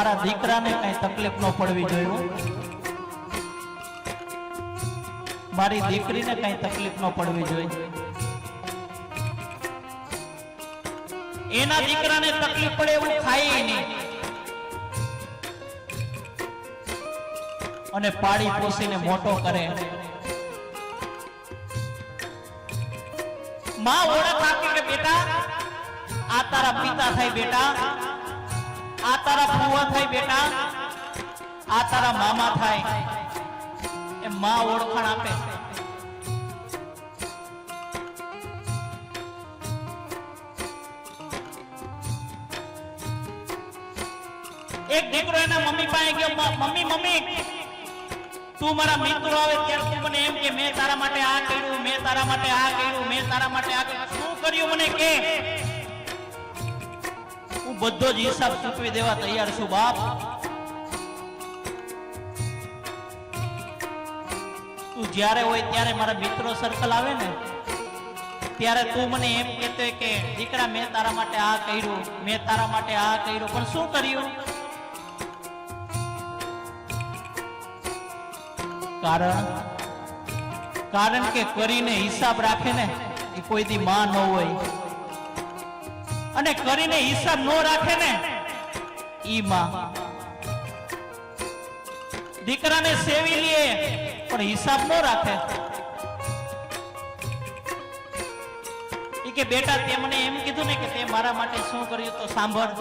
મારા દીકરાને કઈ તકલીફ ન પડવી જોઈએ. મારી દીકરીને કઈ તકલીફ ન પડવી જોઈએ. એના દીકરાને તકલીફ પડે એવું ખાય નહીં. અને પાડી પોસીને મોટો કરે. માં ઓળખ આપી કે બેટા, આ તારા પિતા થાય બેટા. આ તારા ફુવા થાય બેટા. આ તારા મામા થાય. એ માં ઓળખાણ આપે. એક દીકરો એના મમ્મી પાસે ગયો મમ્મી મમ્મી, તું મારા મિત્રો આવે ત્યારે તું મને એમ કે, મેં તારા માટે આ કર્યું, મેં તારા માટે આ કર્યું, મેં તારા માટે આ કર્યું. શું કર્યું મને કે? બધો જ હિસાબ ચૂકવી દેવા તૈયાર છું, બાપ. તું જ્યારે હોય ત્યારે મારા મિત્રો સર્કલ આવે ને, ત્યારે તું મને એમ કહેતો કે, દીકરા, મેં તારા માટે આ કર્યું, મેં તારા માટે આ કર્યું, પણ શું કર્યું? કારણ કારણ કે કરીને હિસાબ રાખે ને, એ કોઈ દી માં ન હોય. અને કરીને હિસાબ ન રાખે ને ઈ માં દીકરાને સેવી લે, પણ હિસાબ ન રાખે. કે, બેટા તે મને એમ કીધું ને કે તે મારા માટે શું કર્યું તો સાંભળ.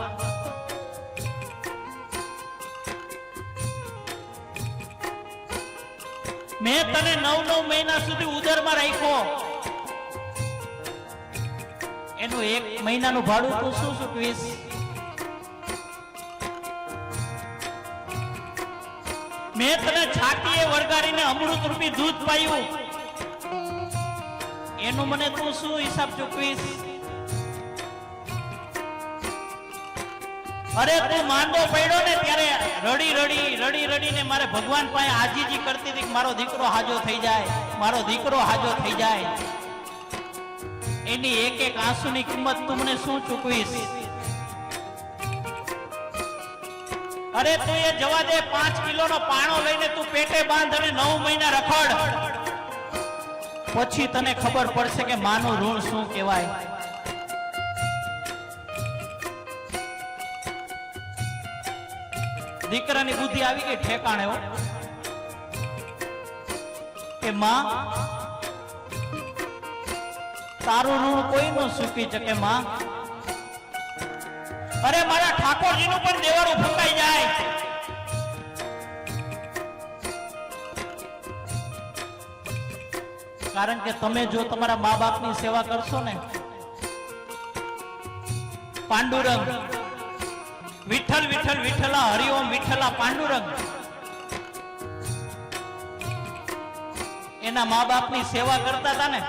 મેં તને નવ નવ મહિના સુધી ઉદરમાં રાખ્યો. એનું એક મહિનાનું ભાડું તું શું ચૂકવીશ મેં તને છાતીએ વળગાડીને અમૃત રૂપી દૂધ પાયું. એનું મને તું શું હિસાબ ચૂકવીશ? અરે તું માંદો પડ્યો ને ત્યારે રડી રડી રડી રડીને મારે ભગવાન પાસે આજીજી કરતી હતી કે મારો દીકરો હાજો થઈ જાય, મારો દીકરો હાજો થઈ જાય. એની એક એક આંસુની કિંમત તું મને શું ચૂકવીશ? અરે તું એ જવા દે, પાંચ કિલોનો પાણો લઈને તું પેટે બાંધ અને નવ મહિના રખડ. પછી તને ખબર પડશે કે માનું ઋણ શું કહેવાય. દીકરાની બુદ્ધિ આવી ગઈ ઠેકાણે કે માં તારું ઋણ કોઈ નું ચૂકી શકે માં. અરે મારા ઠાકોરજી નું પણ દેવાળું ફંકાઈ જાય. કારણ કે તમે જો તમારા મા બાપની સેવા કરશો ને, પાંડુરંગ, વિઠ્ઠલ વિઠ્ઠલ, વિઠ્ઠલા, હરિઓમ, વિઠ્ઠલા, પાંડુરંગ, એના મા બાપની સેવા કરતા હતા ને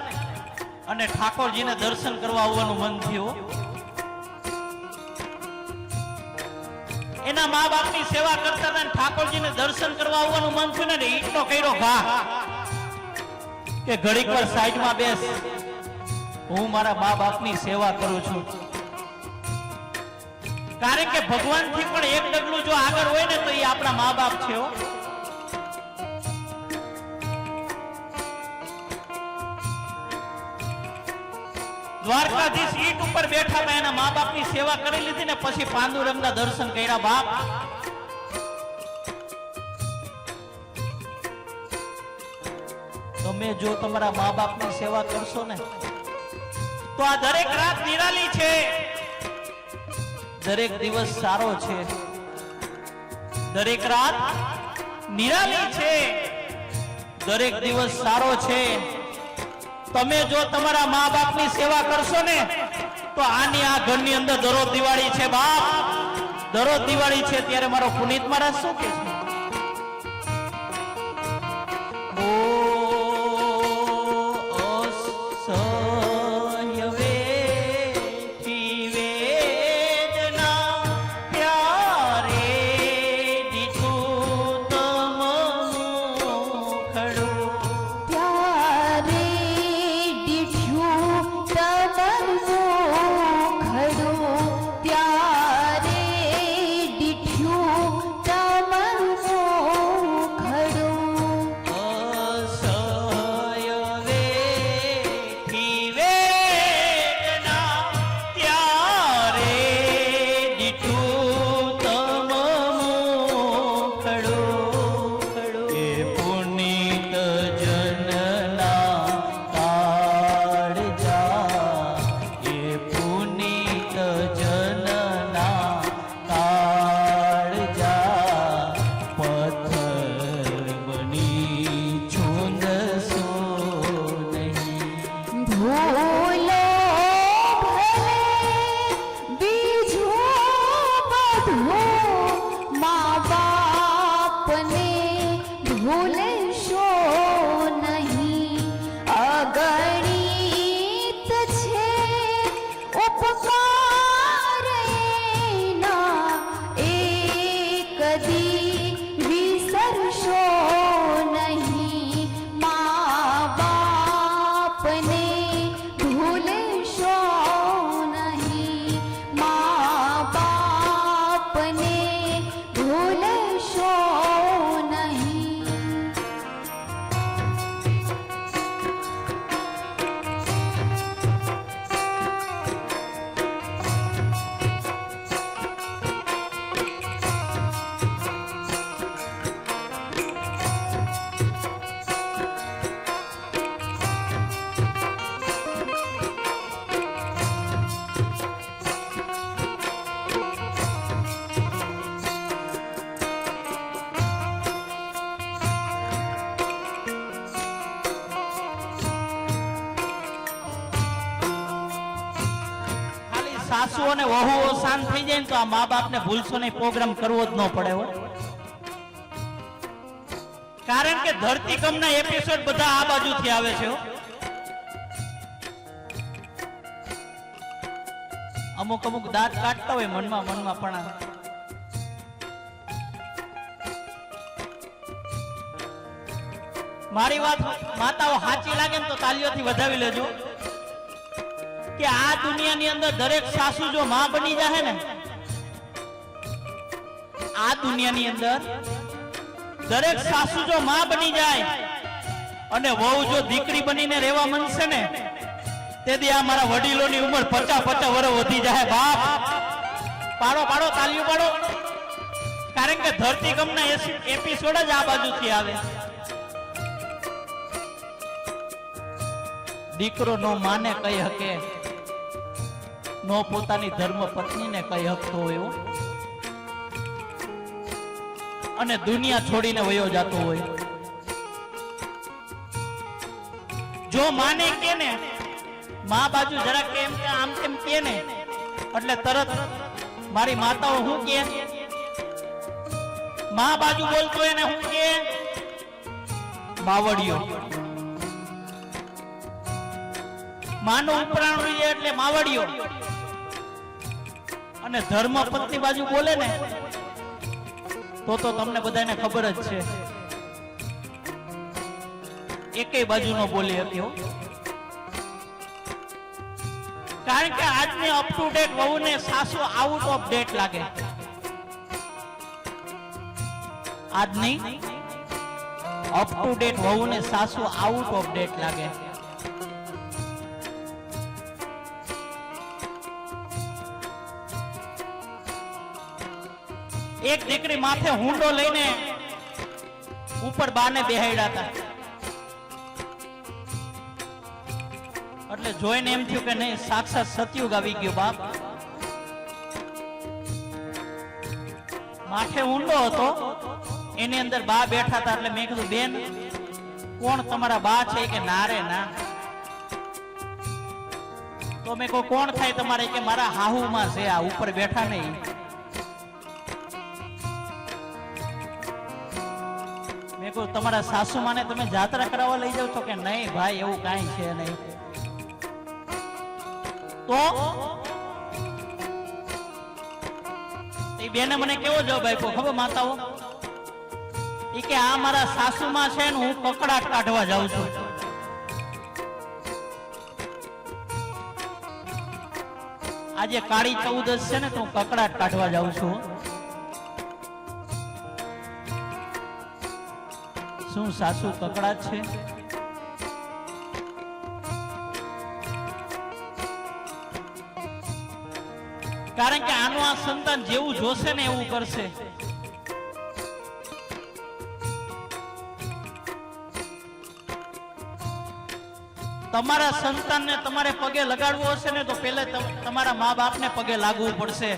અને ઠાકોરજીને દર્શન કરવા આવવાનું મન થયું. એના મા બાપની સેવા કરતા હતા ને ઠાકોરજીને દર્શન કરવા આવવાનું મન થયું ને ઈટનો કર્યો ઘા. કે ઘડીક વાર સાઈડમાં બેસ. હું મારા મા બાપની સેવા કરું છું. કારણ કે ભગવાનથી પણ એક ડગલું જો આગળ હોય ને તો એ આપણા મા બાપ છે દ્વારકાધીશ ઈટ ઉપર બેઠા મેં એના મા બાપની સેવા કરી લીધી ને પછી પાંડુરંગના દર્શન કર્યા, બાપ. તમે જો તમારા મા બાપની સેવા કરશો ને, તો આ દરેક રાત નિરાલી છે. દરેક દિવસ સારો છે. દરેક રાત નિરાલી છે. દરેક દિવસ સારો છે. તમે જો તમારા મા બાપની સેવા કરશો ને, તો આની આ ઘરની અંદર દરરોજ દિવાળી છે બાપ. દરરોજ દિવાળી છે, ત્યારે મારો પુનિત મહારાજ શું કે સાસુ અને વહુઓ શાંત થઈ જાય ને તો આ મા બાપને ભૂલશો નહીં, પ્રોગ્રામ કરવો જ ન પડે હો. કારણ કે ધરતીકંપના એપિસોડ બધા આ બાજુથી આવે છે અમુક અમુક દાંત કાઢતા હોય મનમાં મનમાં પણ મારી વાત માતાઓ સાચી લાગે ને તો તાલીઓથી વધાવી લેજો. કે આ દુનિયાની અંદર દરેક સાસુ જો માં બની જાય ને, આ દુનિયાની અંદર દરેક સાસુ જો માં બની જાય અને વહુ જો દીકરી બનીને રહેવા માંડશે ને તેથી આ મારા વડીલોની ઉંમર પચાસ પચાસ વર્ષ વધી જાય બાપ. પાડો પાડો, તાલીઓ પાડો. કારણ કે ધરતીકંપના એપિસોડ જ આ બાજુથી આવે. દીકરો નો માને કઈ હકે? નો પોતાની ધર્મ પત્નીને કઈ હકતો હોય અને દુનિયા છોડીને વયો જતો હોય. જો માને કે ને, મા બાજુ જરા કેમ કે, આમ કેમ કે ને, એટલે તરત મારી માતાઓ હું કે? મા બાજુ બોલતો એને હું કે? માવડિયો માનો ઉપરાણ એટલે માવડિયો અને ધર્મ પત્ની બાજુ બોલે ને, તો તો તમને બધાને ખબર જ છે. એકેય બાજુ નો બોલી હતી કારણ કે આજની અપ ટુ ડેટ વહુને સાસુ આઉટ ઓફ ડેટ લાગે. આજની અપ ટુ ડેટ વહુને સાસુ આઉટ ઓફ ડેટ લાગે. એક દીકરી માથે હુંડો લઈને ઉપર બાને બેહાડ્યા હતા. એટલે જોઈને એમ થયું કે નહીં, સાક્ષાત સતયુગ આવી ગયો બાપ. માથે ઊંડો હતો, એની અંદર બા બેઠા હતા એટલે મેં કીધું, બેન, કોણ તમારા બા છે? કે, ના રે, ના. તો મેં કહું કોણ થાય તમારે? કે, મારા હાહુમાં છે, આ ઉપર બેઠા નહીં. મેં તમારા સાસુ માને તમે જાત્રા કરાવવા લઈ જાવ છો કે નહીં? ભાઈ, એવું કાંઈ છે નહીં. તો? એ બેને મને કેવો જવાબ આપ્યો, ખબર માતાઓ? એ કે આ મારા સાસુમાં છે ને હું કકડાટ કાઢવા જાઉં છું. આજે કાળી ચૌદશ છે ને, તો હું કકડાટ કાઢવા જાઉં છું. શું સાસુ કકડા છે? કારણ કે આનું આ સંતાન જેવું જોશે ને એવું કરશે. તમારા સંતાનને તમારે પગે લગાડવું હશે ને તો પહેલા તમ- તમારા મા બાપને પગે લાગવું પડશે.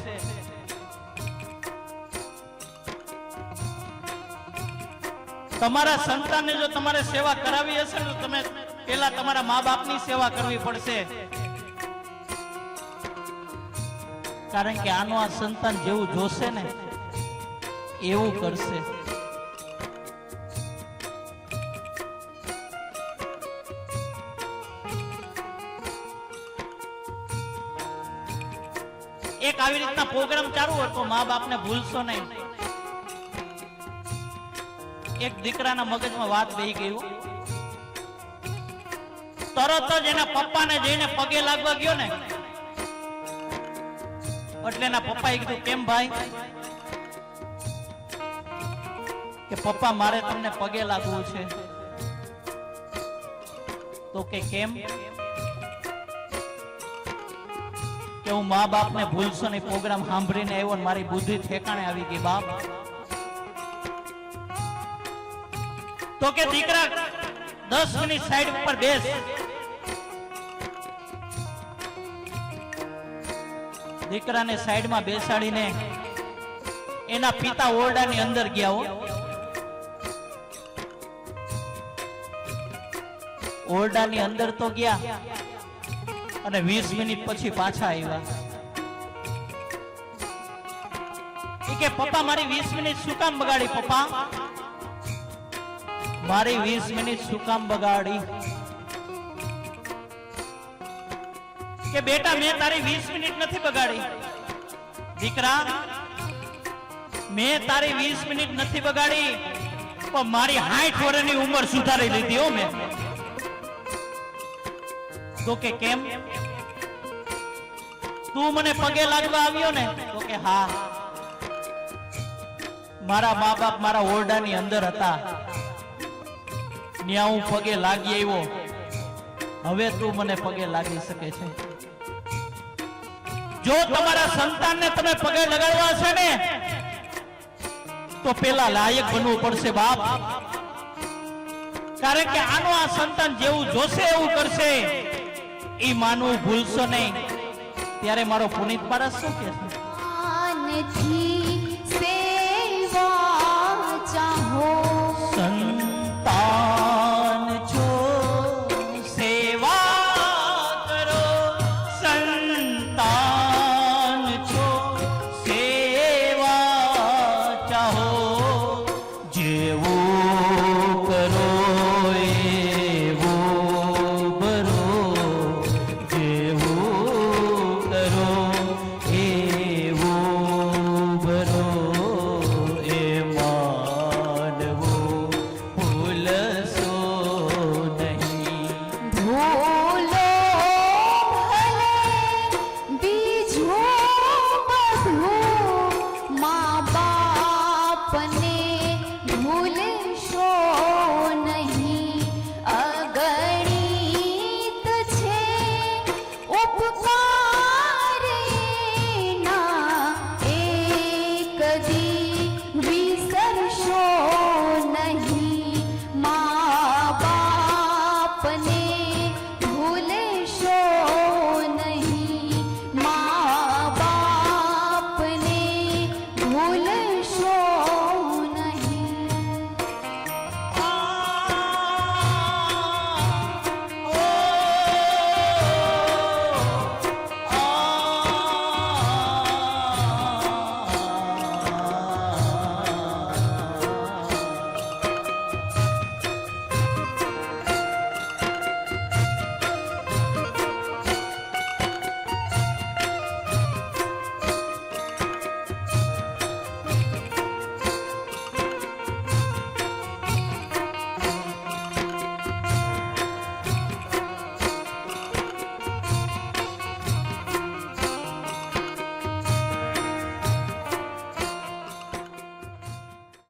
તમારા સંતાનને જો તમારે સેવા કરાવી હશે તો તમે પહેલા તમારા મા બાપની સેવા કરવી પડશે. કારણ કે આનું આ સંતાન જેવું જોશે ને, એવું કરશે. એક આવી રીતના પ્રોગ્રામ ચાલુ હતો મા બાપને ભૂલશો નહીં. એક દીકરાના મગજમાં વાત બેહી ગઈ તરત જ એના પપ્પાને જઈને પગે લાગવા ગયો ને. એટલે એના પપ્પાએ કીધું, કેમ ભાઈ? કે પપ્પા, મારે તમને પગે લાગવું છે. તો કે કેમ? કે હું મા બાપને ભૂલશો નહીં, પ્રોગ્રામ સાંભળીને આવ્યો ને મારી બુદ્ધિ ઠેકાણે આવી ગઈ બાપ. તો કે દીકરા, દસ મિનિટ સાઈડ ઉપર બેસ. દીકરાને સાઈડમાં બેસાડીને એના પિતા ઓરડા ની અંદર ગયા હો. ઓરડાની અંદર તો ગયા અને વીસ મિનિટ પછી પાછા આવ્યા. કે, પપ્પા, મારી વીસ મિનિટ શું કામ બગાડી, પપ્પા? મારી વીસ મિનિટ શું કામ બગાડી? કે બેટા, મેં તારી વીસ મિનિટ નથી બગાડી. દીકરા, મેં તારી વીસ મિનિટ નથી બગાડી, પણ મારી હાઠ વર્ષની ઉંમર સુધારી લીધી હો મેં. તો કે કેમ? તું મને પગે લાગવા આવ્યો ને, તો કે હા. મારા મા બાપ મારા ઓરડાની અંદર હતા. ત્યાં હું પગે લાગી આવ્યો. હવે તું મને પગે લાગી શકે છે. જો તમારા સંતાનને તમે પગે લગાડવા છે ને, તો પેલા લાયક બનવું પડશે બાપ. કારણ કે આનો આ સંતાન જેવું જોશે એવું કરશે એ માનવું ભૂલશો નહીં. ત્યારે મારો પુનિત પારસ શું કે છે